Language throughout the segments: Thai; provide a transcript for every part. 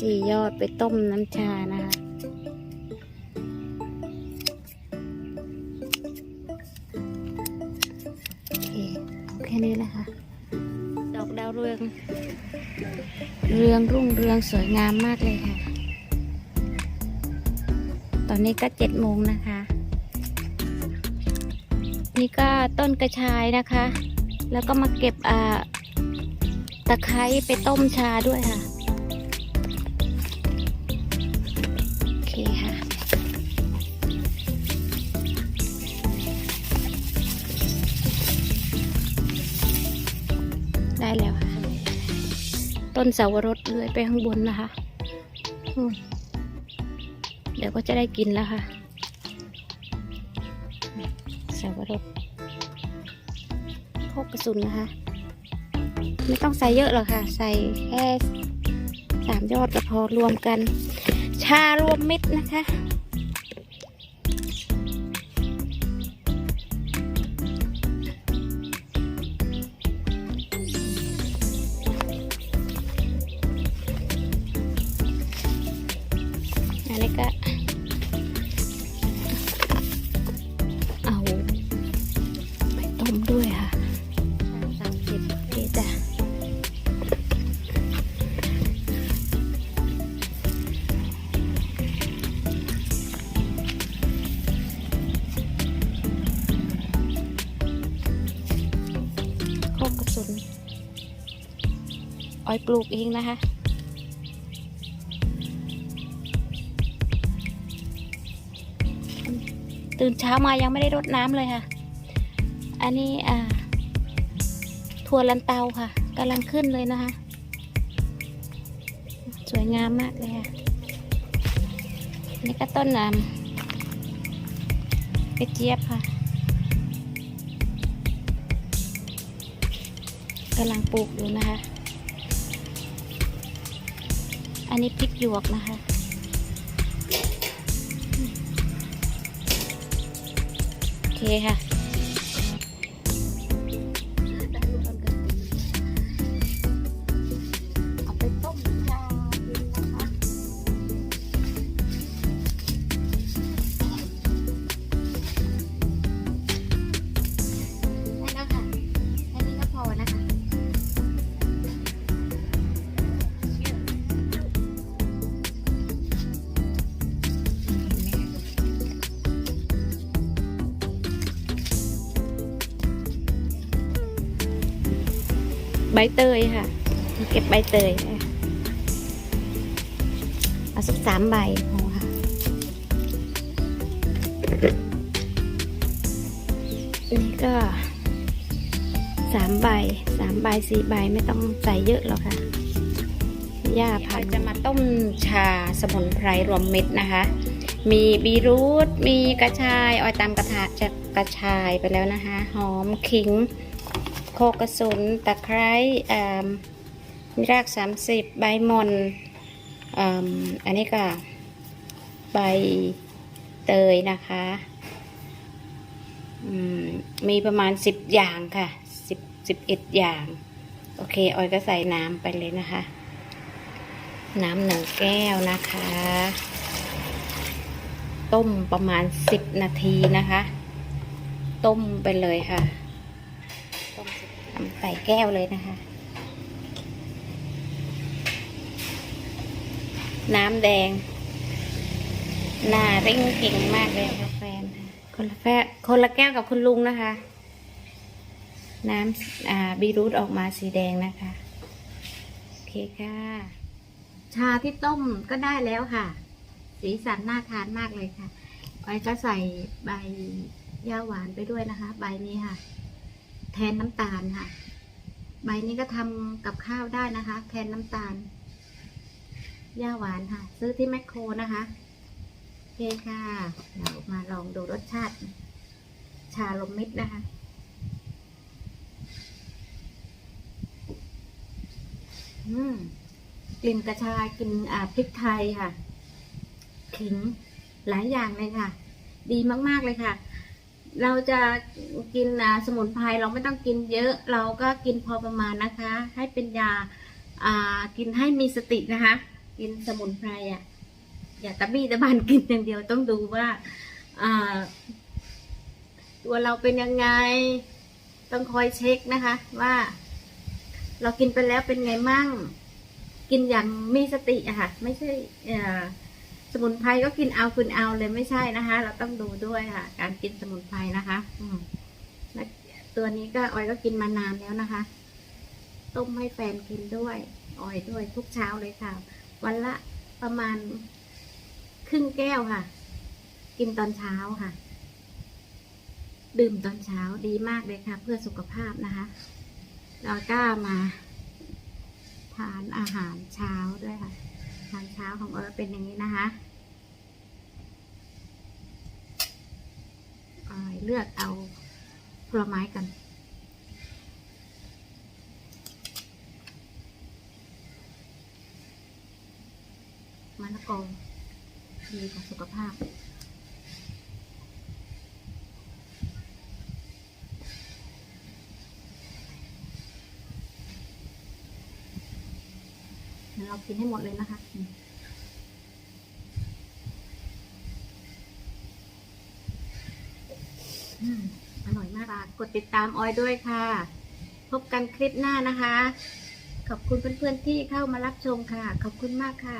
สี่ยอดไปต้มน้ำชานะคะโอเคเอาแค่นี้แหละค่ะ ดอกดาวเรือง เรืองรุ่งเรืองสวยงามมากเลยค่ะ ตอนนี้ก็เจ็ดโมงนะคะ นี่ก็ต้นกระชายนะคะ แล้วก็มาเก็บอ่าตะไคร้ไปต้มชาด้วยค่ะ แล้วค่ะ ต้นเสาวรสเลื้อยไปข้างบนนะคะ เดี๋ยวก็จะได้กินแล้วค่ะเสาวรสโคกกระสุนนะคะ ไม่ต้องใส่เยอะหรอกค่ะ ใส่แค่สามยอดก็พอรวมกัน ชารวมมิตรนะคะ อันนี้ก็เอาไปต้มด้วยค่ะสามสิบเอจ้ะโคกกระสุนอ้อยปลูกเองนะคะ ตื่นเช้ามายังไม่ได้รดน้ำเลยค่ะ อันนี้อ่าถั่วลันเตาค่ะกำลังขึ้นเลยนะคะ สวยงามมากเลยค่ะนี่ก็ต้นน้ำกระเจี๊ยบค่ะกำลังปลูกอยู่นะคะ อันนี้พริกหยวกนะคะ โอเเตยค่ะ เก็บใบเตยเอาสักสามใบพอค่ะนี่ก็สามใบสามใบสี่ใบไม่ต้องใส่เยอะหรอกค่ะย่าพันจะมาต้มชาสมุนไพรรวมเม็ดนะคะ มีบีรูทมีกระชายออยตามกระทะจะกระชายไปแล้วนะคะ หอมขิง คกกระสุน ตะไคร้มีรากสามสิบใบมอนอันนี้ก็ใบเตยนะคะมมีประมาณสิบอย่างค่ะสิบสิบเอ็ดอย่าง โอเค ออยก็ใส่น้ำไปเลยนะคะ น้ำหนึ่งแก้วนะคะ ต้มประมาณสิบนาทีนะคะ ต้มไปเลยค่ะ ใส่แก้วเลยนะคะ น้ำแดงน้าเร่งเก่งมากเลยค่ะแฟนคนละแฟคนละแก้วกับคุณลุงนะคะ น้ำอ่าบีรูทออกมาสีแดงนะคะ โอเคค่ะ ชาที่ต้มก็ได้แล้วค่ะ สีสันน่าทานมากเลยค่ะไอ้ก็ใส่ใบย่าหวานไปด้วยนะคะ ใบนี้ค่ะ แทนน้ำตาลค่ะ ใบนี้ก็ทำกับข้าวได้นะคะ แทนน้ำตาลย่าหวานค่ะ ซื้อที่แมคโครนะคะโอเคค่ะเรามาลองดูรสชาติ ชาลมมิตรนะคะอืมกลิ่นกระชายกลิ่นอ่าพริกไทยค่ะ ขิงหลายอย่างเลยค่ะ ดีมาก ๆ เลยค่ะ เราจะกินสมุนไพรเราไม่ต้องกินเยอะ เราก็กินพอประมาณนะคะ ให้เป็นยากินให้มีสตินะคะ กินสมุนไพรอะอย่าตะบี้ตะบันกินอย่างเดียวต้องดูว่าตัวเราเป็นยังไง ต้องคอยเช็คนะคะ ว่า เรากินไปแล้วเป็นไงมั่ง กินอย่างมีสติอะค่ะ ไม่ใช่อ่อ สมุนไพรก็กินเอาคุณเอาเลยไม่ใช่นะคะ เราต้องดูด้วยค่ะ การกินสมุนไพรนะคะ อืมและตัวนี้ก็ออยก็กินมานานแล้วนะคะ ต้มให้แฟนกินด้วย ออยด้วยทุกเช้าเลยค่ะ วันละประมาณครึ่งแก้วค่ะ กินตอนเช้าค่ะ ดื่มตอนเช้าดีมากเลยค่ะ เพื่อสุขภาพนะคะเราก็มา ทานอาหารเช้าด้วยค่ะ ทานเช้าของเออยเป็นอย่างนี้นะคะเลือกเอาผลไม้กันมะละกอดีต่อสุขภาพ เดี๋ยวเรากินให้หมดเลยนะคะอืมอืมอร่อยมากค่ะกดติดตามออยด้วยค่ะ พบกันคลิปหน้านะคะ ขอบคุณเพื่อนๆที่เข้ามารับชมค่ะ ขอบคุณมากค่ะ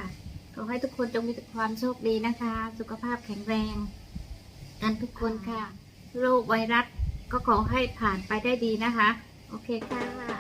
ขอให้ทุกคนจงมีแต่ความโชคดีนะคะ สุขภาพแข็งแรง กันทุกคนค่ะ โรคไวรัสก็ขอให้ผ่านไปได้ดีนะคะ โอเคค่ะ